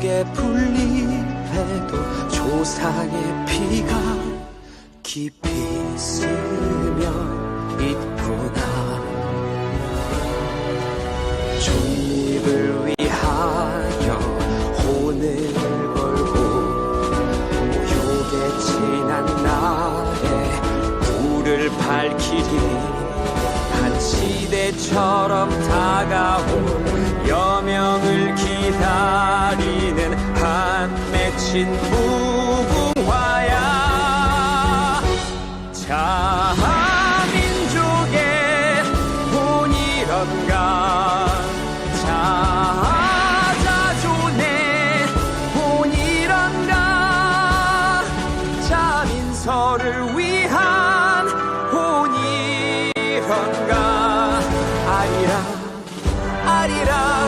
한 폭의 풀잎에도 조상의 피가 깊이 스며 있구나 종립을 위하여 혼을 걸고 모욕에 지난 날에 불을 밝히리 한 시대처럼 다가올 여명을 기다리 맺힌 무궁화야. 자민족의 본이런가. 자자존의 본이런가. 자민서를 위한 본이런가. 아리랑 아리랑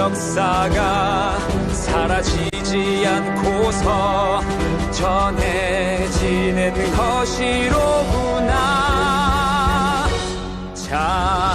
역사가 사라지지 않고서 전해지는 것이로구나. 자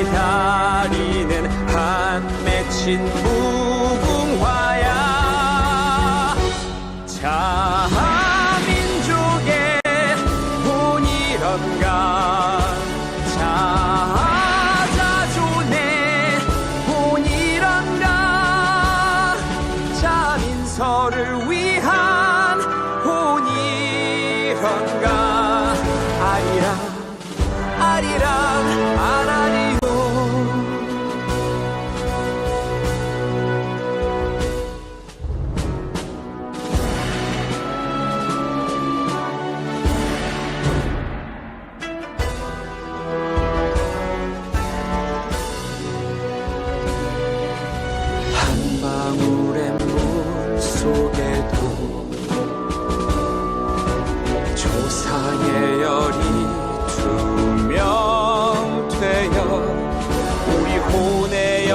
기다리는 한 맺힌 무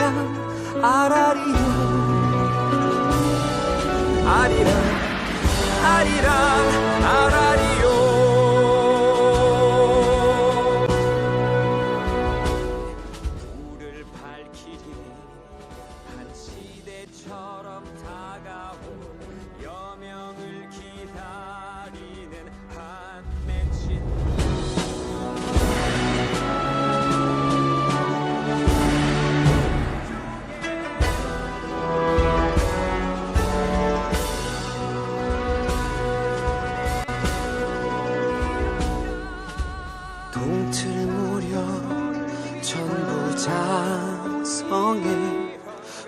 아리랑 아라리요 아리랑 아리랑 아라리요 불을 밝히리 한 시대처럼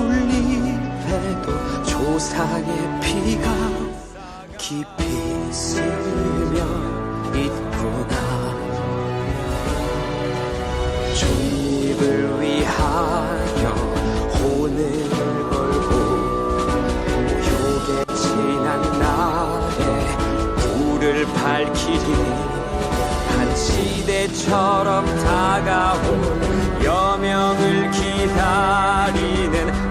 풀잎에도 조상의 피가 깊이 스며 있구나. 독립을 위하여 혼을 걸고 모욕에 지난 날에 불을 밝히리 한 시대처럼 다가올 여명을 기다리는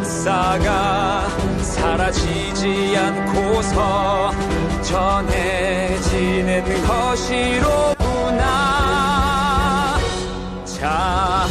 역사가 사라지지 않고서 전해지는 것이로구나. 자